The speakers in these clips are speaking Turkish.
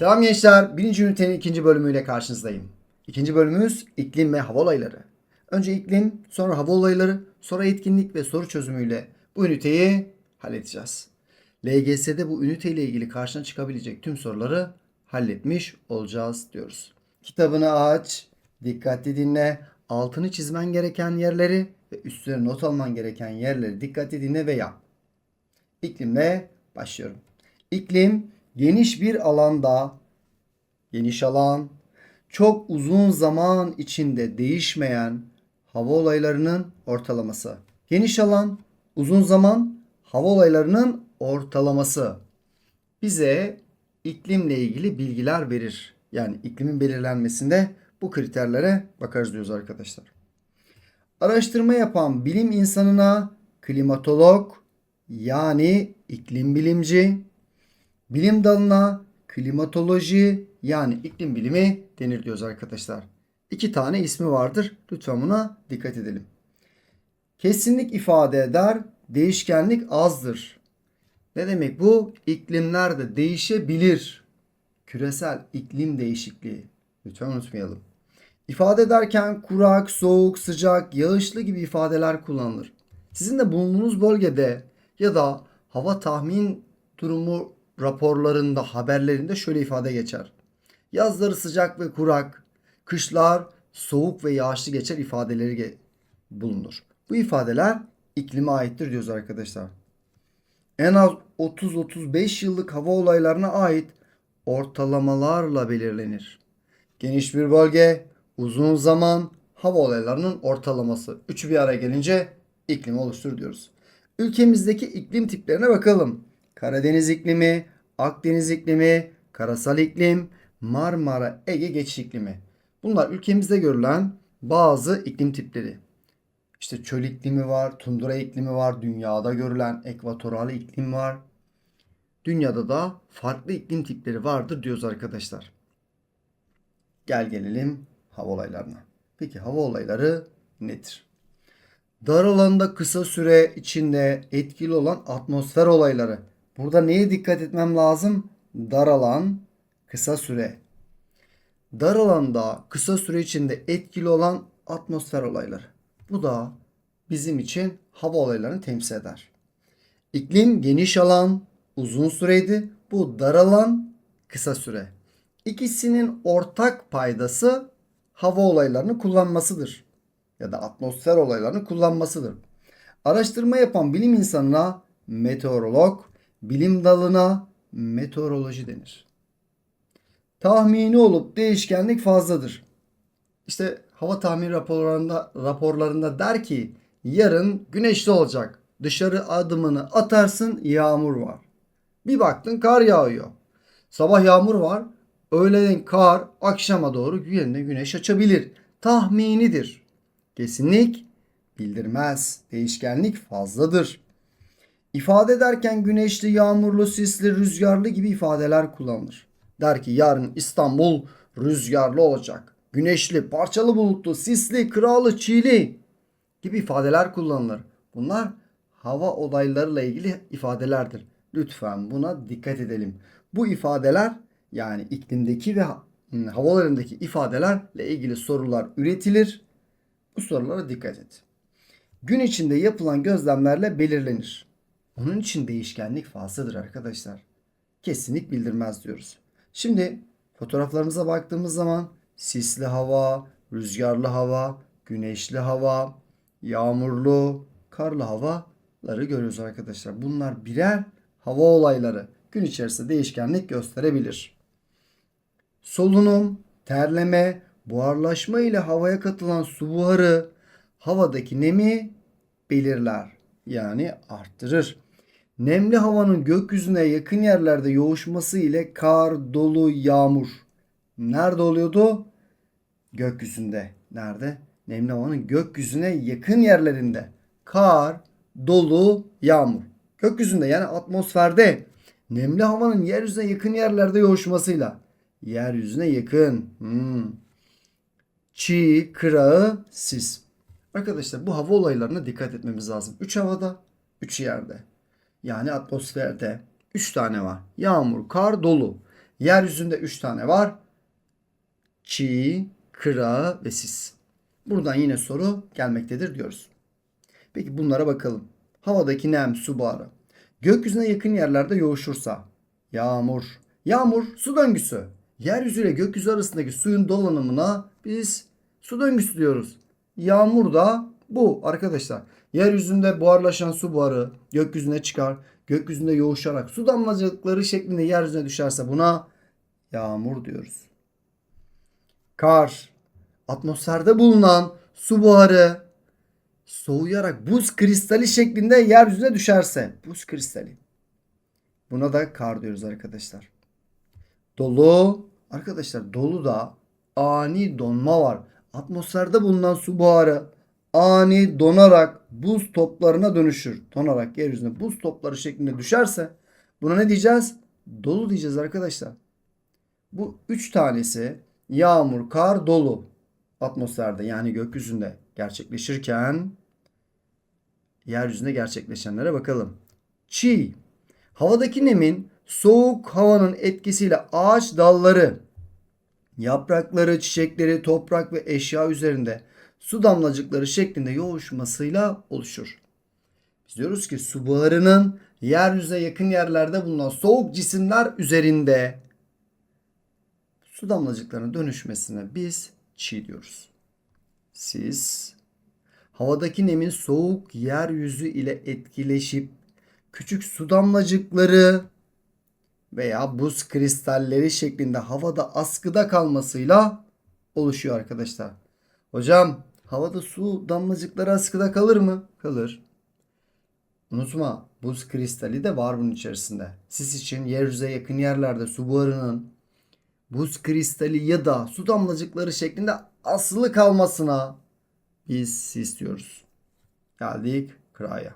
Selam gençler. Birinci ünitenin ikinci bölümüyle karşınızdayım. İkinci bölümümüz iklim ve hava olayları. Önce iklim, sonra hava olayları, sonra etkinlik ve soru çözümüyle bu üniteyi halledeceğiz. LGS'de bu üniteyle ilgili karşına çıkabilecek tüm soruları halletmiş olacağız diyoruz. Kitabını aç, dikkatli dinle, altını çizmen gereken yerleri ve üstüne not alman gereken yerleri dikkatli dinle ve yap. İklimle başlıyorum. İklim geniş bir alanda geniş alan çok uzun zaman içinde değişmeyen hava olaylarının ortalaması. Geniş alan uzun zaman hava olaylarının ortalaması bize iklimle ilgili bilgiler verir. Yani iklimin belirlenmesinde bu kriterlere bakarız diyoruz arkadaşlar. Araştırma yapan bilim insanına klimatolog yani iklim bilimci, bilim dalına klimatoloji yani iklim bilimi denir diyoruz arkadaşlar. İki tane ismi vardır. Lütfen buna dikkat edelim. Kesinlik ifade eder, değişkenlik azdır. Ne demek bu? İklimler de değişebilir. Küresel iklim değişikliği. Lütfen unutmayalım. İfade ederken kurak, soğuk, sıcak, yağışlı gibi ifadeler kullanılır. Sizin de bulunduğunuz bölgede ya da hava tahmin durumu raporlarında, haberlerinde şöyle ifade geçer. Yazları sıcak ve kurak, kışlar soğuk ve yağışlı geçer ifadeleri bulunur. Bu ifadeler iklime aittir diyoruz arkadaşlar. En az 30-35 yıllık hava olaylarına ait ortalamalarla belirlenir. Geniş bir bölge, uzun zaman, hava olaylarının ortalaması. Üçü bir araya gelince iklim oluşturur diyoruz. Ülkemizdeki iklim tiplerine bakalım. Karadeniz iklimi, Akdeniz iklimi, karasal iklim, Marmara, Ege geçiş iklimi. Bunlar ülkemizde görülen bazı iklim tipleri. İşte çöl iklimi var, tundra iklimi var, dünyada görülen ekvatoral iklim var. Dünyada da farklı iklim tipleri vardır diyoruz arkadaşlar. Gel gelelim hava olaylarına. Peki hava olayları nedir? Dar alanda kısa süre içinde etkili olan atmosfer olayları. Burada neye dikkat etmem lazım? Dar alan, kısa süre. Dar alanda kısa süre içinde etkili olan atmosfer olayları. Bu da bizim için hava olaylarını temsil eder. İklim geniş alan, uzun süreydi. Bu dar alan, kısa süre. İkisinin ortak paydası hava olaylarını kullanmasıdır ya da atmosfer olaylarını kullanmasıdır. Araştırma yapan bilim insanına meteorolog, bilim dalına meteoroloji denir. Tahmini olup değişkenlik fazladır. İşte hava tahmin raporlarında, raporlarında der ki yarın güneşli olacak. Dışarı adımını atarsın yağmur var. Bir baktın kar yağıyor. Sabah yağmur var. Öğleden kar, akşama doğru yerine güneş açabilir. Tahminidir. Kesinlik bildirmez. Değişkenlik fazladır. İfade ederken güneşli, yağmurlu, sisli, rüzgarlı gibi ifadeler kullanılır. Der ki yarın İstanbul rüzgarlı olacak. Güneşli, parçalı bulutlu, sisli, kralı, çiğli gibi ifadeler kullanılır. Bunlar hava olaylarıyla ilgili ifadelerdir. Lütfen buna dikkat edelim. Bu ifadeler yani iklimdeki ve havalarındaki ifadelerle ilgili sorular üretilir. Bu sorulara dikkat et. Gün içinde yapılan gözlemlerle belirlenir. Onun için değişkenlik fazladır arkadaşlar. Kesinlik bildirmez diyoruz. Şimdi fotoğraflarımıza baktığımız zaman sisli hava, rüzgarlı hava, güneşli hava, yağmurlu, karlı havaları görüyoruz arkadaşlar. Bunlar birer hava olayları. Gün içerisinde değişkenlik gösterebilir. Solunum, terleme, buharlaşma ile havaya katılan su buharı havadaki nemi belirler. Yani arttırır. Nemli havanın gökyüzüne yakın yerlerde yoğuşması ile kar, dolu, yağmur. Nerede oluyordu? Gökyüzünde. Nerede? Nemli havanın gökyüzüne yakın yerlerinde. Kar, dolu, yağmur. Gökyüzünde yani atmosferde nemli havanın yeryüzüne yakın yerlerde yoğuşmasıyla. Yeryüzüne yakın. Hmm. Çiğ, kırağı, sis. Arkadaşlar bu hava olaylarına dikkat etmemiz lazım. 3 havada, 3 yerde. Yani atmosferde 3 tane var. Yağmur, kar, dolu. Yeryüzünde 3 tane var. Çiğ, kıra ve sis. Buradan yine soru gelmektedir diyoruz. Peki bunlara bakalım. Havadaki nem, su buharı. Gökyüzüne yakın yerlerde yoğuşursa. Yağmur. Yağmur su döngüsü. Yeryüzü ile gökyüzü arasındaki suyun dolanımına biz su döngüsü diyoruz. Yağmur da bu arkadaşlar. Yeryüzünde buharlaşan su buharı gökyüzüne çıkar. Gökyüzünde yoğuşarak su damlacıkları şeklinde yeryüzüne düşerse buna yağmur diyoruz. Kar. Atmosferde bulunan su buharı soğuyarak buz kristali şeklinde yeryüzüne düşerse buz kristali. Buna da kar diyoruz arkadaşlar. Dolu arkadaşlar dolu da ani donma var. Atmosferde bulunan su buharı ani donarak buz toplarına dönüşür. Donarak yeryüzüne buz topları şeklinde düşerse buna ne diyeceğiz? Dolu diyeceğiz arkadaşlar. Bu üç tanesi yağmur, kar, dolu atmosferde yani gökyüzünde gerçekleşirken yeryüzünde gerçekleşenlere bakalım. Çiğ. Havadaki nemin soğuk havanın etkisiyle ağaç dalları, yaprakları, çiçekleri, toprak ve eşya üzerinde su damlacıkları şeklinde yoğuşmasıyla oluşur. Biz diyoruz ki su buharının yeryüzüne yakın yerlerde bulunan soğuk cisimler üzerinde su damlacıklarına dönüşmesine biz çiğ diyoruz. Siz havadaki nemin soğuk yeryüzü ile etkileşip küçük su damlacıkları veya buz kristalleri şeklinde havada askıda kalmasıyla oluşuyor arkadaşlar. Hocam havada su damlacıkları askıda kalır mı? Kalır. Unutma buz kristali de var bunun içerisinde. Sis için yeryüzüne yakın yerlerde su buharının buz kristali ya da su damlacıkları şeklinde asılı kalmasına biz sis diyoruz. Geldik kıraya.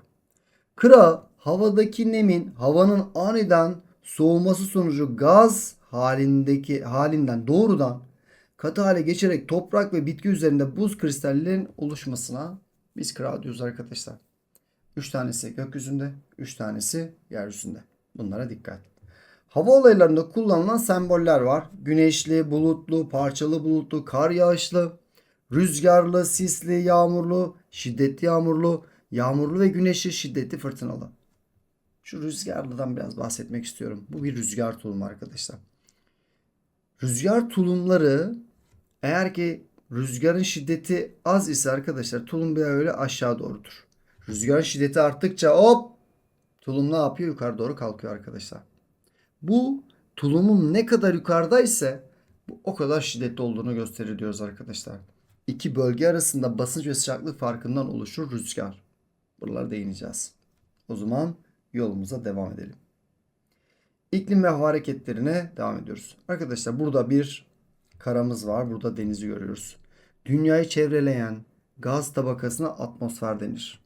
Kıra havadaki nemin havanın aniden soğuması sonucu gaz halindeki halinden doğrudan katı hale geçerek toprak ve bitki üzerinde buz kristallerinin oluşmasına biz kıra diyoruz arkadaşlar. 3 tanesi gökyüzünde, 3 tanesi yeryüzünde. Bunlara dikkat. Hava olaylarında kullanılan semboller var. Güneşli, bulutlu, parçalı bulutlu, kar yağışlı, rüzgarlı, sisli, yağmurlu, şiddetli yağmurlu, yağmurlu ve güneşli, şiddetli fırtınalı. Şu rüzgarlıdan biraz bahsetmek istiyorum. Bu bir rüzgar tulumu arkadaşlar. Rüzgar tulumları eğer ki rüzgarın şiddeti az ise arkadaşlar tulum böyle aşağı doğrudur. Rüzgarın şiddeti arttıkça hop tulum ne yapıyor? Yukarı doğru kalkıyor arkadaşlar. Bu tulumun ne kadar yukarıdaysa bu o kadar şiddetli olduğunu gösterir diyoruz arkadaşlar. İki bölge arasında basınç ve sıcaklık farkından oluşur rüzgar. Buralara değineceğiz. O zaman yolumuza devam edelim. İklim ve hava hareketlerine devam ediyoruz. Arkadaşlar burada bir karamız var. Burada denizi görüyoruz. Dünyayı çevreleyen gaz tabakasına atmosfer denir.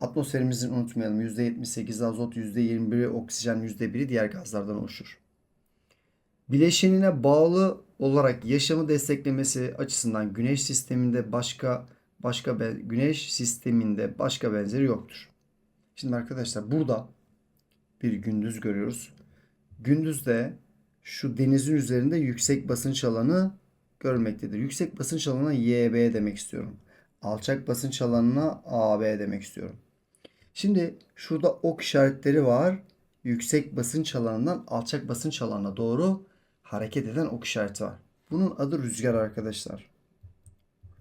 Atmosferimizin unutmayalım %78 azot, %21 oksijen, %1'i diğer gazlardan oluşur. Bileşenine bağlı olarak yaşamı desteklemesi açısından güneş sisteminde başka başka güneş sisteminde başka benzeri yoktur. Şimdi arkadaşlar burada bir gündüz görüyoruz. Gündüzde şu denizin üzerinde yüksek basınç alanı görmektedir. Yüksek basınç alanına YB demek istiyorum. Alçak basınç alanına AB demek istiyorum. Şimdi şurada ok işaretleri var. Yüksek basınç alanından alçak basınç alanına doğru hareket eden ok işareti var. Bunun adı rüzgar arkadaşlar.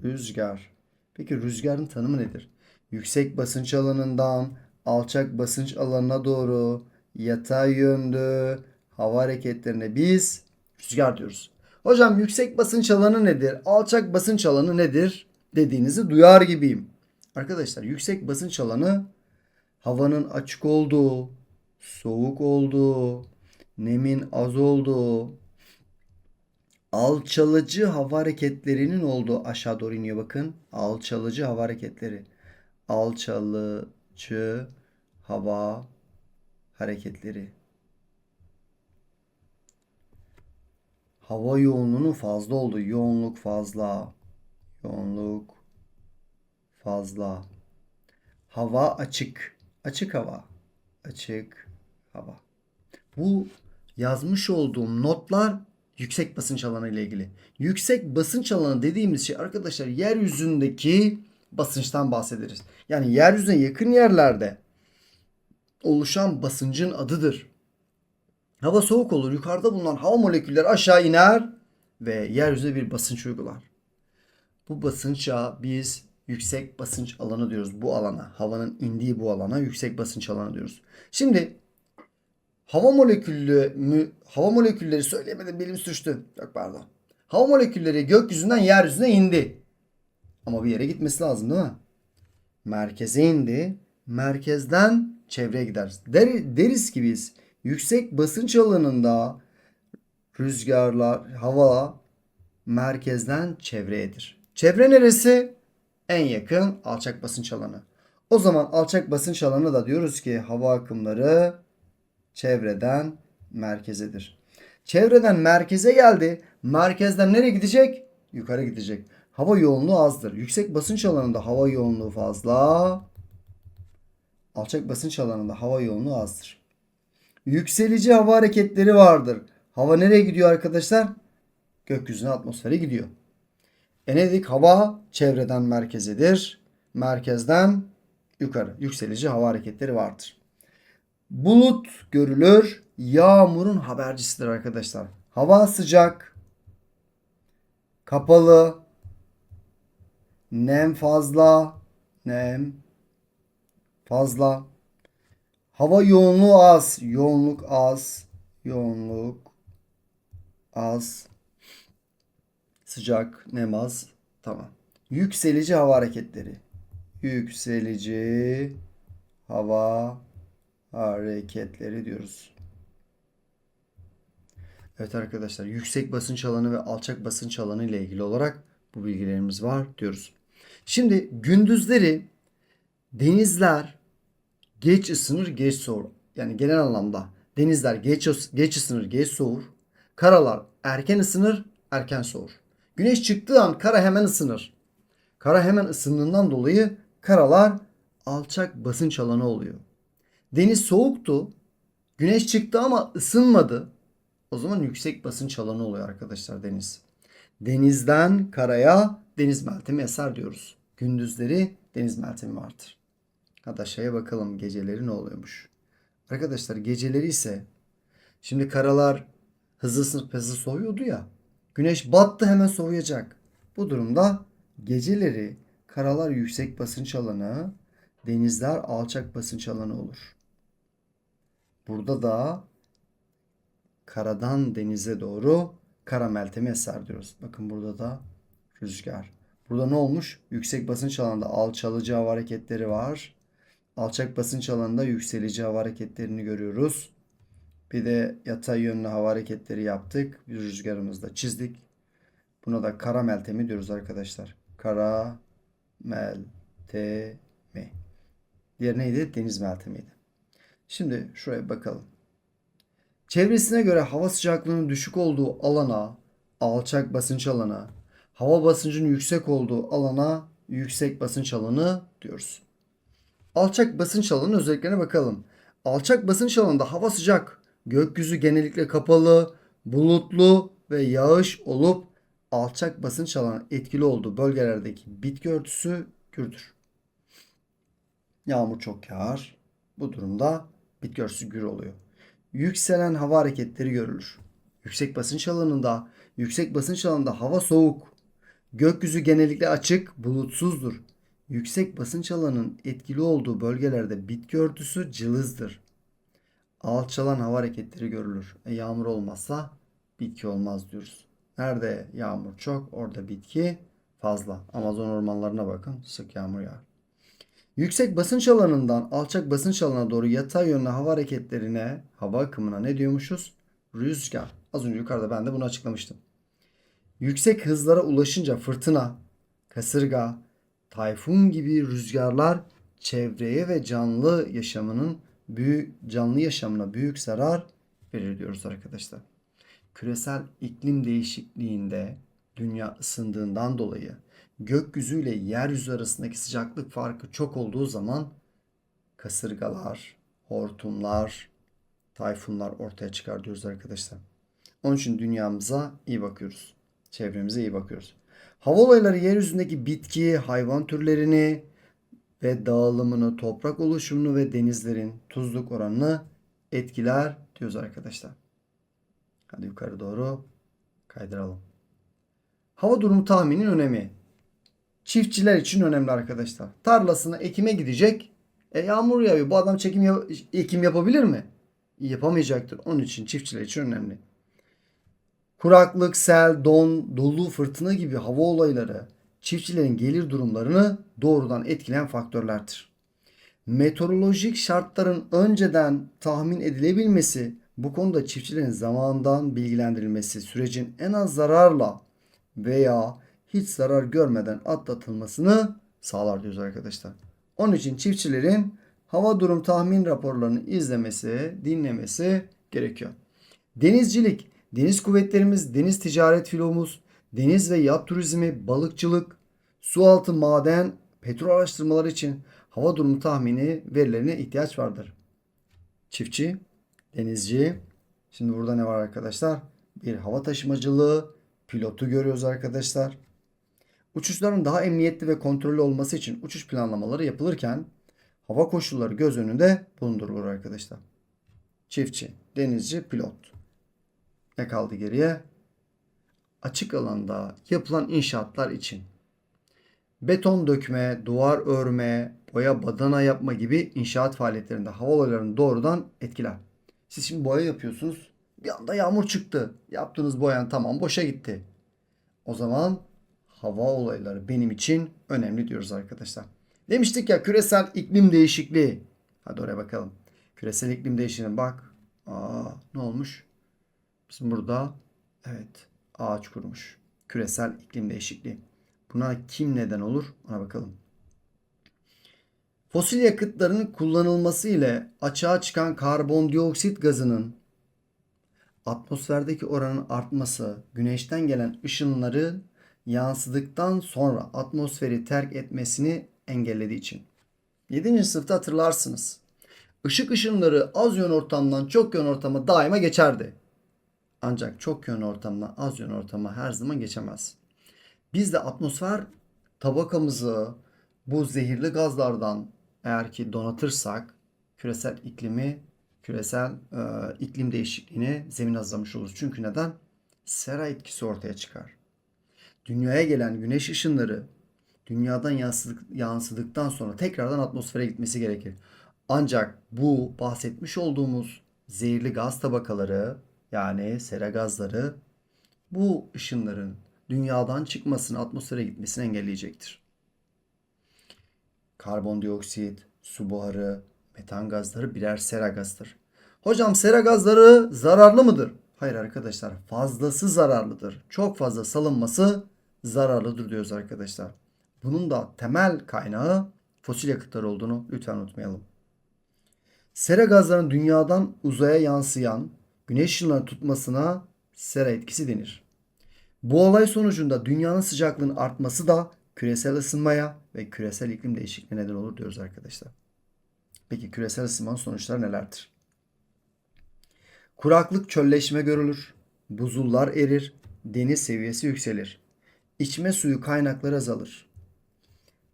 Rüzgar. Peki rüzgarın tanımı nedir? Yüksek basınç alanından alçak basınç alanına doğru yatay yönlü hava hareketlerine biz rüzgar diyoruz. Hocam yüksek basınç alanı nedir? Alçak basınç alanı nedir? Dediğinizi duyar gibiyim. Arkadaşlar yüksek basınç alanı havanın açık olduğu, soğuk olduğu, nemin az olduğu, alçalıcı hava hareketlerinin olduğu aşağı doğru iniyor bakın. Alçalıcı hava hareketleri. Alçalıcı hava hareketleri. Hava yoğunluğunun fazla olduğu. Yoğunluk fazla. Yoğunluk fazla. Hava açık. Açık hava. Açık hava. Bu yazmış olduğum notlar yüksek basınç alanı ile ilgili. Yüksek basınç alanı dediğimiz şey arkadaşlar yeryüzündeki basınçtan bahsederiz. Yani yeryüzüne yakın yerlerde oluşan basıncın adıdır. Hava soğuk olur. Yukarıda bulunan hava molekülleri aşağı iner ve yeryüzüne bir basınç uygular. Bu basınça biz yüksek basınç alanı diyoruz bu alana. Havanın indiği bu alana yüksek basınç alanı diyoruz. Şimdi hava moleküllü mü, hava molekülleri söyleyemedim belim sürçtü. Yok pardon. Hava molekülleri gökyüzünden yeryüzüne indi. Ama bir yere gitmesi lazım değil mi? Merkeze indi. Merkezden çevreye gider. Der, deriz ki biz yüksek basınç alanında rüzgarlar, hava merkezden çevreyedir. Çevre neresi? En yakın alçak basınç alanı. O zaman alçak basınç alanı da diyoruz ki hava akımları çevreden merkezedir. Çevreden merkeze geldi. Merkezden nereye gidecek? Yukarı gidecek. Hava yoğunluğu azdır. Yüksek basınç alanında hava yoğunluğu fazla. Alçak basınç alanında hava yoğunluğu azdır. Yükselici hava hareketleri vardır. Hava nereye gidiyor arkadaşlar? Gökyüzüne atmosfere gidiyor. E? Hava çevreden merkezedir. Merkezden yukarı yükselici hava hareketleri vardır. Bulut görülür. Yağmurun habercisidir arkadaşlar. Hava sıcak. Kapalı. Nem fazla. Nem fazla. Hava yoğunluğu az. Yoğunluk az. Yoğunluk az. Sıcak, nem az. Tamam. Yükselici hava hareketleri. Yükselici hava hareketleri diyoruz. Evet arkadaşlar yüksek basınç alanı ve alçak basınç alanı ile ilgili olarak bu bilgilerimiz var diyoruz. Şimdi gündüzleri denizler geç ısınır geç soğur. Yani genel anlamda denizler geç, geç ısınır geç soğur. Karalar erken ısınır erken soğur. Güneş çıktığı an kara hemen ısınır. Kara hemen ısındığından dolayı karalar alçak basınç alanı oluyor. Deniz soğuktu. Güneş çıktı ama ısınmadı. O zaman yüksek basınç alanı oluyor arkadaşlar deniz. Denizden karaya deniz meltemi eser diyoruz. Gündüzleri deniz meltemi vardır. Hadi aşağıya bakalım geceleri ne oluyormuş. Arkadaşlar geceleri ise şimdi karalar hızlı hızlı soğuyordu ya. Güneş battı hemen soğuyacak. Bu durumda geceleri karalar yüksek basınç alanı, denizler alçak basınç alanı olur. Burada da karadan denize doğru kara meltemi eser diyoruz. Bakın burada da rüzgar. Burada ne olmuş? Yüksek basınç alanında alçalıcı hava hareketleri var. Alçak basınç alanında yükselici hava hareketlerini görüyoruz. Bir de yatay yönlü hava hareketleri yaptık. Bir rüzgarımızda çizdik. Buna da kara meltemi diyoruz arkadaşlar. Kara meltemi. Diğer neydi? Deniz meltemiydi. Şimdi şuraya bakalım. Çevresine göre hava sıcaklığının düşük olduğu alana alçak basınç alanı, hava basıncının yüksek olduğu alana yüksek basınç alanı diyoruz. Alçak basınç alanı özelliklerine bakalım. Alçak basınç alanında hava sıcak, gökyüzü genellikle kapalı, bulutlu ve yağış olup alçak basınç alanı etkili olduğu bölgelerdeki bitki örtüsü gürdür. Yağmur çok yağar. Bu durumda bitki örtüsü gür oluyor. Yükselen hava hareketleri görülür. Yüksek basınç alanında, yüksek basınç alanında hava soğuk. Gökyüzü genellikle açık, bulutsuzdur. Yüksek basınç alanının etkili olduğu bölgelerde bitki örtüsü cılızdır. Alçalan hava hareketleri görülür. E, yağmur olmazsa bitki olmaz diyoruz. Nerede yağmur çok, orada bitki fazla. Amazon ormanlarına bakın, sık yağmur yağar. Yüksek basınç alanından alçak basınç alanına doğru yatay yönlü hava hareketlerine, hava akımına ne diyormuşuz? Rüzgar. Az önce yukarıda ben de bunu açıklamıştım. Yüksek hızlara ulaşınca fırtına, kasırga, tayfun gibi rüzgarlar çevreye ve canlı yaşamının büyük canlı yaşamına büyük zarar verir diyoruz arkadaşlar. Küresel iklim değişikliğinde dünya ısındığından dolayı gökyüzü ile yeryüzü arasındaki sıcaklık farkı çok olduğu zaman kasırgalar, hortumlar, tayfunlar ortaya çıkar diyoruz arkadaşlar. Onun için dünyamıza iyi bakıyoruz. Çevremize iyi bakıyoruz. Hava olayları yeryüzündeki bitki, hayvan türlerini ve dağılımını, toprak oluşumunu ve denizlerin tuzluk oranını etkiler diyoruz arkadaşlar. Hadi yukarı doğru kaydıralım. Hava durumu tahminin önemi. Çiftçiler için önemli arkadaşlar. Tarlasına ekime gidecek. E yağmur yağıyor. Bu adam çekim yap- ekim yapabilir mi? Yapamayacaktır. Onun için çiftçiler için önemli. Kuraklık, sel, don, dolu, fırtına gibi hava olayları çiftçilerin gelir durumlarını doğrudan etkileyen faktörlerdir. Meteorolojik şartların önceden tahmin edilebilmesi, bu konuda çiftçilerin zamandan bilgilendirilmesi, sürecin en az zararla veya hiç zarar görmeden atlatılmasını sağlar diyoruz arkadaşlar. Onun için çiftçilerin hava durum tahmin raporlarını izlemesi, dinlemesi gerekiyor. Denizcilik, deniz kuvvetlerimiz, deniz ticaret filomuz, deniz ve yat turizmi, balıkçılık, sualtı maden, petrol araştırmaları için hava durumu tahmini verilerine ihtiyaç vardır. Çiftçi, denizci, şimdi burada ne var arkadaşlar? Bir hava taşımacılığı, pilotu görüyoruz arkadaşlar. Uçuşların daha emniyetli ve kontrollü olması için uçuş planlamaları yapılırken hava koşulları göz önünde bulundurulur arkadaşlar. Çiftçi, denizci, pilot. Ne kaldı geriye? Açık alanda yapılan inşaatlar için beton dökme, duvar örme, boya badana yapma gibi inşaat faaliyetlerinde hava olaylarını doğrudan etkiler. Siz şimdi boya yapıyorsunuz. Bir anda yağmur çıktı. Yaptığınız boyan tamam boşa gitti. O zaman hava olayları benim için önemli diyoruz arkadaşlar. Demiştik ya küresel iklim değişikliği. Hadi oraya bakalım. Küresel iklim değişikliğine bak. Aa, ne olmuş? Bizim burada evet ağaç kurumuş. Küresel iklim değişikliği. Buna kim neden olur? Ona bakalım. Fosil yakıtların kullanılması ile açığa çıkan karbondioksit gazının atmosferdeki oranın artması, güneşten gelen ışınları yansıdıktan sonra atmosferi terk etmesini engellediği için. 7. sınıfta hatırlarsınız. Işık ışınları az yön ortamdan çok yön ortama daima geçerdi. Ancak çok yön ortamdan az yön ortama her zaman geçemez. Biz de atmosfer tabakamızı bu zehirli gazlardan eğer ki donatırsak küresel iklimi, küresel e, iklim değişikliğine zemin hazırlamış oluruz. Çünkü neden? Sera etkisi ortaya çıkar. Dünyaya gelen güneş ışınları dünyadan yansıdık, yansıdıktan sonra tekrardan atmosfere gitmesi gerekir. Ancak bu bahsetmiş olduğumuz zehirli gaz tabakaları yani sera gazları bu ışınların dünyadan çıkmasını, atmosfere gitmesini engelleyecektir. Karbondioksit, su buharı, metan gazları birer sera gazıdır. Hocam sera gazları zararlı mıdır? Hayır arkadaşlar fazlası zararlıdır. Çok fazla salınması zararlıdır diyoruz arkadaşlar. Bunun da temel kaynağı fosil yakıtlar olduğunu lütfen unutmayalım. Sera gazlarının dünyadan uzaya yansıyan güneş ışınlarını tutmasına sera etkisi denir. Bu olay sonucunda dünyanın sıcaklığının artması da küresel ısınmaya ve küresel iklim değişikliğine neden olur diyoruz arkadaşlar. Peki küresel ısınmanın sonuçları nelerdir? Kuraklık çölleşme görülür, buzullar erir, deniz seviyesi yükselir. İçme suyu kaynakları azalır.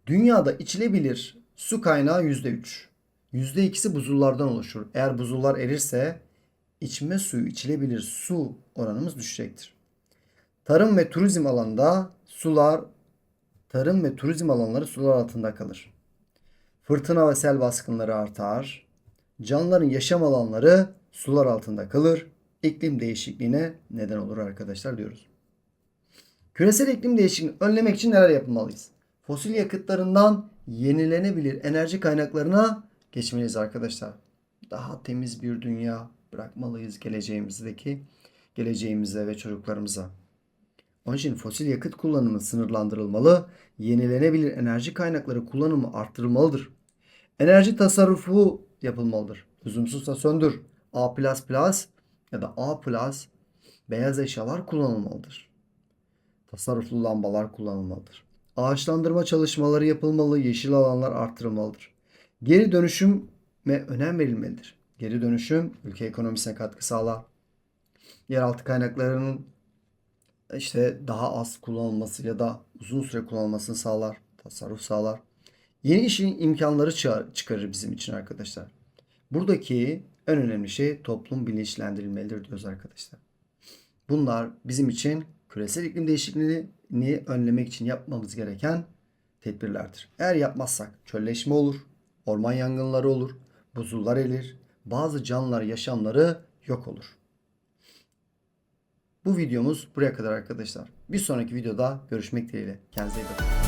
Dünyada içilebilir su kaynağı %3. %2'si buzullardan oluşur. Eğer buzullar erirse içme suyu içilebilir su oranımız düşecektir. Tarım ve turizm alanında sular tarım ve turizm alanları sular altında kalır. Fırtına ve sel baskınları artar. Canlıların yaşam alanları sular altında kalır. İklim değişikliğine neden olur arkadaşlar diyoruz. Küresel iklim değişikliğini önlemek için neler yapmalıyız? Fosil yakıtlarından yenilenebilir enerji kaynaklarına geçmeliyiz arkadaşlar. Daha temiz bir dünya bırakmalıyız geleceğimizdeki geleceğimize ve çocuklarımıza. Onun için fosil yakıt kullanımı sınırlandırılmalı, yenilenebilir enerji kaynakları kullanımı arttırılmalıdır. Enerji tasarrufu yapılmalıdır. Lüzumsuzsa söndür. A++ ya da A+, beyaz eşyalar kullanılmalıdır. Tasarruflu lambalar kullanılmalıdır. Ağaçlandırma çalışmaları yapılmalı, yeşil alanlar arttırılmalıdır. Geri dönüşüme önem verilmelidir. Geri dönüşüm ülke ekonomisine katkı sağlar. Yeraltı kaynaklarının işte daha az kullanılması ya da uzun süre kullanılmasını sağlar, tasarruf sağlar. Yeni işin imkanları çıkar- çıkarır bizim için arkadaşlar. Buradaki en önemli şey toplum bilinçlendirilmelidir diyoruz arkadaşlar. Bunlar bizim için küresel iklim değişikliğini önlemek için yapmamız gereken tedbirlerdir. Eğer yapmazsak çölleşme olur, orman yangınları olur, buzullar erir, bazı canlılar yaşamları yok olur. Bu videomuz buraya kadar arkadaşlar. Bir sonraki videoda görüşmek dileğiyle. Kendinize iyi bakın.